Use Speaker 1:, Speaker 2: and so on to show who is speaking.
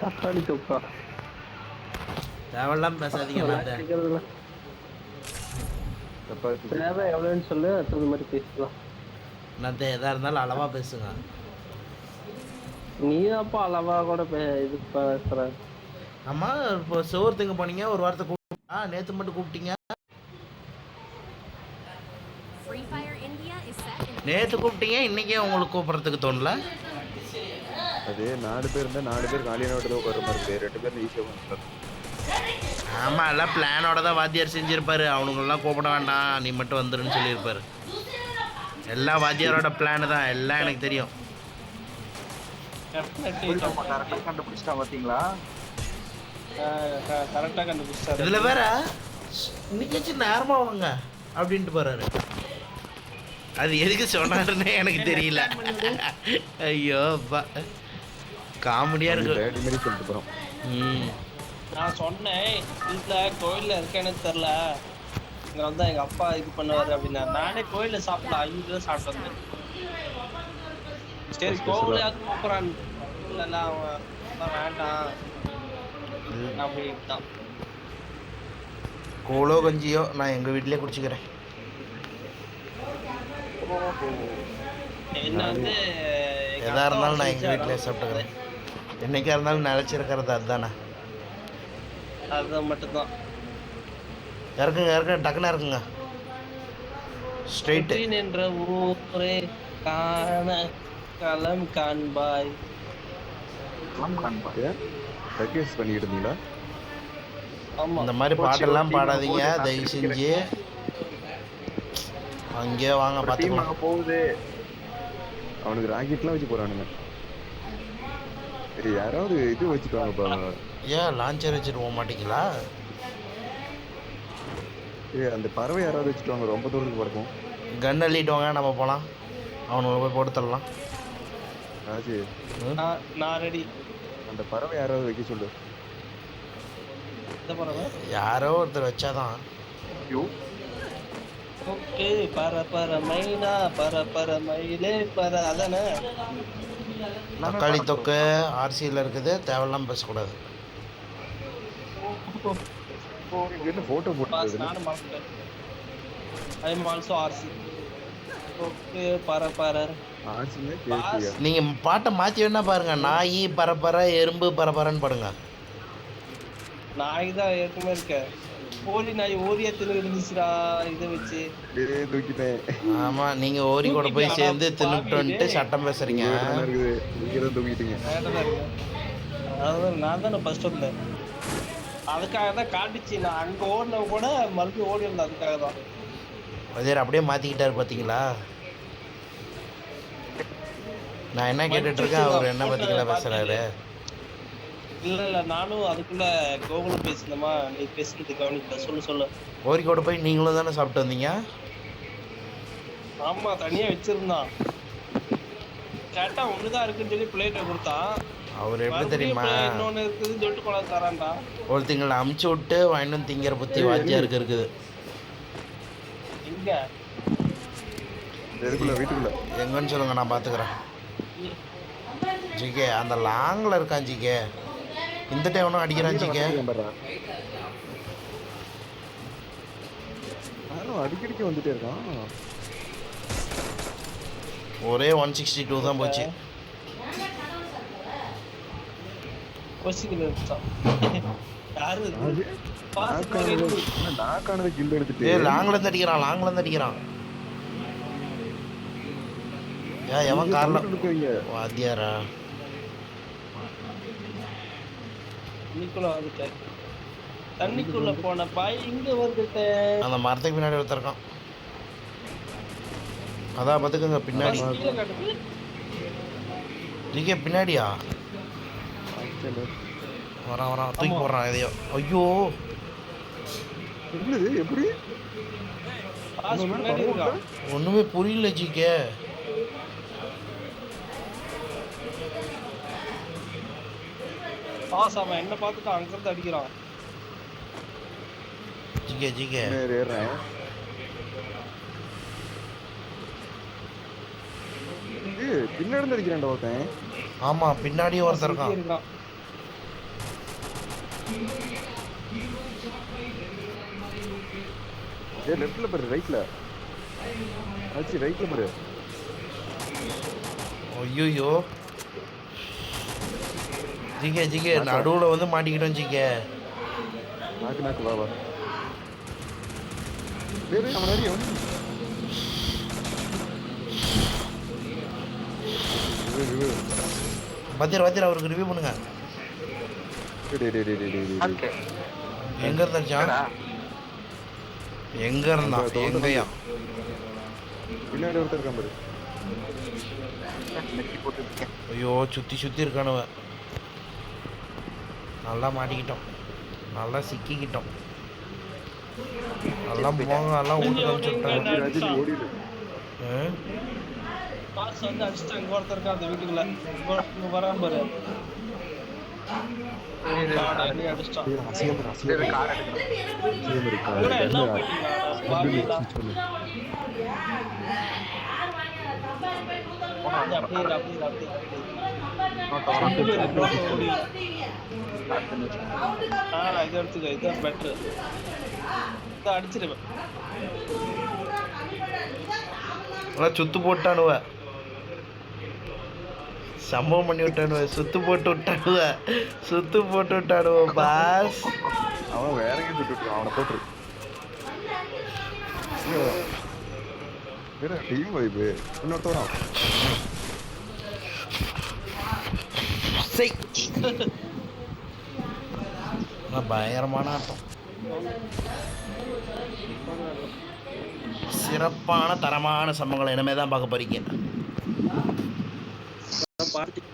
Speaker 1: தக்காளி தொக்கா
Speaker 2: தேவையில்லாம பேசாதீங்க
Speaker 1: தேவை எவ்வளோன்னு சொல்லு அது மாதிரி பேசிக்கலாம்.
Speaker 2: நான் எதா இருந்தாலும் அளவா பேசுங்க.
Speaker 1: நீ அப்பா அளவா கூட பே- இது பேசுற.
Speaker 2: ஆமா இப்போ சோறு திங்க போனீங்க ஒரு வாரத்தை கூப்பிட்டா நேத்து மட்டும் கூப்பிட்டீங்க.
Speaker 3: Free Fire India is set in
Speaker 2: நேத்து கூப்பிட்டீங்க இன்னைக்கே உங்களுக்கு கூப்பிடுறதுக்கு தோணல.
Speaker 4: அது நாலு பேர் இருந்தா நாலு பேர் காலியான விட்டு உட்கார மாதிரி இருக்கு ரெண்டு பேர் ஈஸியாக உட்காந்து
Speaker 2: ஆமா எல்லாம் பிளானோட தான் வாத்தியார் செஞ்சிருப்பாரு. அவனுங்கெல்லாம் கூப்பிட வேண்டாம். நீ மட்டும் வந்துருன்னு சொல்லியிருப்பாரு. எல்லா வாத்தியாரோட பிளான் தான். எல்லாம் எனக்கு தெரியும்.
Speaker 5: கரெக்டா கண்டுபிடிச்சிட்டா பாத்தீங்களா?
Speaker 1: கரெக்டா கண்டுபிடிச்சாரு
Speaker 2: இதுல வேற இன்னைக்காச்சும் நேரமா வாங்க அப்படின்ட்டு போறாரு. அது எதுக்கு சொன்னாருன்னு எனக்கு தெரியல. ஐயோ அப்பா காமெடியா இருக்கு.
Speaker 4: டேடி மாதிரி சொல்லிட்டு போகிறோம்
Speaker 2: ம்.
Speaker 1: நான் சொன்னேன் வீட்டுல கோயில்ல இருக்கேன்னு தெரியல. இங்க வந்தா எங்க அப்பா இது பண்ணுவாரு அப்படின்னா. நானே கோயில்ல சாப்பிடல ஐந்து சாப்பிட்டு வந்தேன். சரி கோவிலையாவது கூப்பிடான் இல்ல அவன் வேண்டாம். விட்டான்
Speaker 2: கூழோ கஞ்சியோ நான் எங்க வீட்லயே குடிச்சுக்கிறேன்.
Speaker 1: என்ன வந்து
Speaker 2: எதா இருந்தாலும் நான் எங்க வீட்லயே சாப்பிட்டுக்கிறேன். என்னைக்கா இருந்தாலும் நிலச்சிருக்கிறது அதுதானே.
Speaker 1: அது மட்டும்தான்.
Speaker 2: இறக்குங்க இறக்குங்க டக்குன்னு இறக்குங்க. ஸ்ட்ரெயிட்டு
Speaker 1: நின்ற ஊரே காண களம் காண்பாய்.
Speaker 4: ஏன்? ரெக்வெஸ்ட் பண்ணிக்கிட்டு இருந்தீங்களா
Speaker 1: ஆமா.
Speaker 2: இந்த மாதிரி பாட்டெல்லாம் பாடாதீங்க தயவு செஞ்சு. அங்கேயே வாங்க பார்த்துக்கலாம்
Speaker 5: போகுது.
Speaker 4: அவனுக்கு ராக்கெட்லாம் வச்சு போறானுங்க. யாராவது இது வச்சுக்கோங்கப்பா
Speaker 2: ஏன் லான்ச்சர் வச்சுட்டு போக மாட்டீங்களா?
Speaker 4: ஏய் அந்த பறவை யாராவது வச்சுட்டு ரொம்ப தூரத்துக்கு பறக்கும்.
Speaker 2: கன் அள்ளிட்டு வாங்க நம்ம போகலாம் அவனுங்களை போய் போட்டு தரலாம்.
Speaker 4: ராஜு.
Speaker 1: நான் ரெடி
Speaker 4: அந்த பறவை யாராவது வைக்க சொல்லு.
Speaker 2: யாரோ ஒருத்தர் வச்சாதான்.
Speaker 1: ஓகே பர பர மைனா பர பர மயிலே பர அதானே?
Speaker 2: தக்காளி தொக்கு ஆர்சியில் இருக்குது. தேவையில்லாம பேசக்கூடாது.
Speaker 4: என்ன photo
Speaker 1: I M also RC okay பர பர
Speaker 4: ஆச்சுங்க
Speaker 1: பாஸ்
Speaker 4: கேட்டியா
Speaker 2: நீங்கள் பாட்டை மாற்றி வேணா பாருங்க. நாய் பரப்பர எறும்பு பரப்பரன்னு பாடுங்க.
Speaker 1: நாய் தான் ஏற்கனவே இருக்க ஓடி நாய் ஓரியா தின்னு இருந்துச்சுடா இதை வச்சு.
Speaker 4: தூக்கிட்டேன்.
Speaker 2: ஆமாம் நீங்கள் ஓரி கூட போய் சேர்ந்து தின்னுட்டு வந்துட்டு சட்டம் பேசுறீங்க.
Speaker 4: தூக்கிட்டீங்க
Speaker 1: அதான் நான் தானே ஃபர்ஸ்ட் வந்தேன். அதுக்காக தான் காட்டுச்சு. நான் அங்கே ஓடின கூட மறுபடியும் ஓடி இருந்தேன் அதுக்காக தான்.
Speaker 2: வதியர் அப்படியே மாற்றிக்கிட்டாரு பார்த்தீங்களா நான் என்ன கேட்டுட்டு இருக்கேன்? அவர் என்ன பார்த்தீங்களா பேசுகிறாரு
Speaker 1: இல்ல இல்ல நானும் அதுக்குள்ள கோகுலம் பேசினமா? நீ பேசுறது கவனிக்கல சொல்லு சொல்லு.
Speaker 2: ஓரிக்கோட போய் நீங்களும் தானே சாப்பிட்டு வந்தீங்க?
Speaker 1: ஆமா தனியா வச்சிருந்தான். கேட்டா ஒண்ணுதான் இருக்குன்னு சொல்லி பிளேட்டை கொடுத்தான்.
Speaker 2: அவர் எப்படி தெரியுமா?
Speaker 1: இன்னொன்னு இருக்குதுன்னு சொல்லிட்டு கொண்டாந்து தரான்டா
Speaker 2: ஒருத்தங்களை அமுச்சு விட்டு வாங்கிட்டு வந்து திங்கிற புத்தி வாத்தியாருக்கு இருக்குது.
Speaker 1: எங்க?
Speaker 4: இந்த இதுக்குள்ள வீட்டுக்குள்ள.
Speaker 2: எங்கன்னு சொல்லுங்க நான் பார்த்துக்கிறேன் ஜிகே அந்த லாங்கில் இருக்கான் ஜிகே. இந்த டைம் அடிக்கிறான்
Speaker 4: அடிக்கடிக்கு வந்துட்டே இருக்கான்.
Speaker 2: ஒரே ஒன் சிக்ஸ்டி டூ தான் போச்சு. லாங்கில் இருந்து அடிக்கிறான் லாங்கில் இருந்து அடிக்கிறான். ஏன் எவன் காரில்
Speaker 4: எடுக்கிறீங்க
Speaker 2: வாத்தியாரா
Speaker 1: தண்ணிக்குள்ள வந்துட்டேன். தண்ணிக்குள்ள போன பாய் இங்க வந்துட்டேன்
Speaker 2: அந்த மரத்துக்கு பின்னாடி ஒருத்தருக்கான் அதான் பார்த்துக்கோங்க பின்னாடி ஜிகே பின்னாடியா? வரான் வரான் தூக்கி போடுறான் எதையோ. ஐயோ.
Speaker 4: எப்படி?
Speaker 2: ஒன்றுமே புரியல ஜிகே.
Speaker 1: பாஸ் அவன் என்ன பார்த்துட்டு அங்கிருந்து அடிக்கிறான்.
Speaker 2: GK GK.
Speaker 4: ஏய், பின்னாடி இருந்து அடிக்கிறான்டா ஒருத்தன்.
Speaker 2: ஆமாம் பின்னாடியும் ஒருத்தர் இருக்கான்.
Speaker 4: ஏ லெஃப்ட்ல பாரு ரைட்ல ஆச்சு ரைட்ல பாரு.
Speaker 2: ஐயோ ஜிகே ஜிகே நடுவில் வந்து மாட்டிக்கிட்டோம் ஜிகே.
Speaker 4: நாக்கு நாக்கு வா வா. அவன் அறிய அவன் இவன், இவன்.
Speaker 2: பத்திர பத்திர அவருக்கு ரிவ்யூ பண்ணுங்க. எங்க இருந்தாச்சான் எங்க இருந்தான் எங்கயா?
Speaker 4: பின்னாடி ஒருத்தர் இருக்கான்
Speaker 2: ஐயோ சுத்தி சுத்தி இருக்கானுவ நல்லா மாட்டிக்கிட்டோம். நல்லா சிக்கிக்கிட்டோம். நல்லா போங்க எல்லாம் வீட்டுக்கு அனுப்பிச்சு விட்டாங்க
Speaker 4: ரஜினி ஓடிடு.
Speaker 2: ஆ?
Speaker 1: பாஸ் வந்து அடிச்சுட்டு? அங்க ஒருத்தர் இருக்கா அந்த வீட்டுக்குள்ள. வராம பாரு. அடி அடிச்சிட்டான் இதை எடுத்துக்க, இதுதான் better. இதை அடிச்சிருவேன்.
Speaker 2: எல்லாம் சுத்து போட்டானுவ சம்பவம் பண்ணி விட்டானுவ சுத்து போட்டு விட்டானுவ சுத்து போட்டு விட்டானுவ பாஸ்
Speaker 4: அவன் வேற எங்கேயும் சுட்டு அவனை போட்டுரு வேற டீம் வைப்பு இன்னொருத்தவனா
Speaker 2: பயங்கரமான ஆட்டம் சிறப்பான தரமான சம்பவங்களை இனிமே தான் பார்க்க போறீங்க
Speaker 1: பார்த்து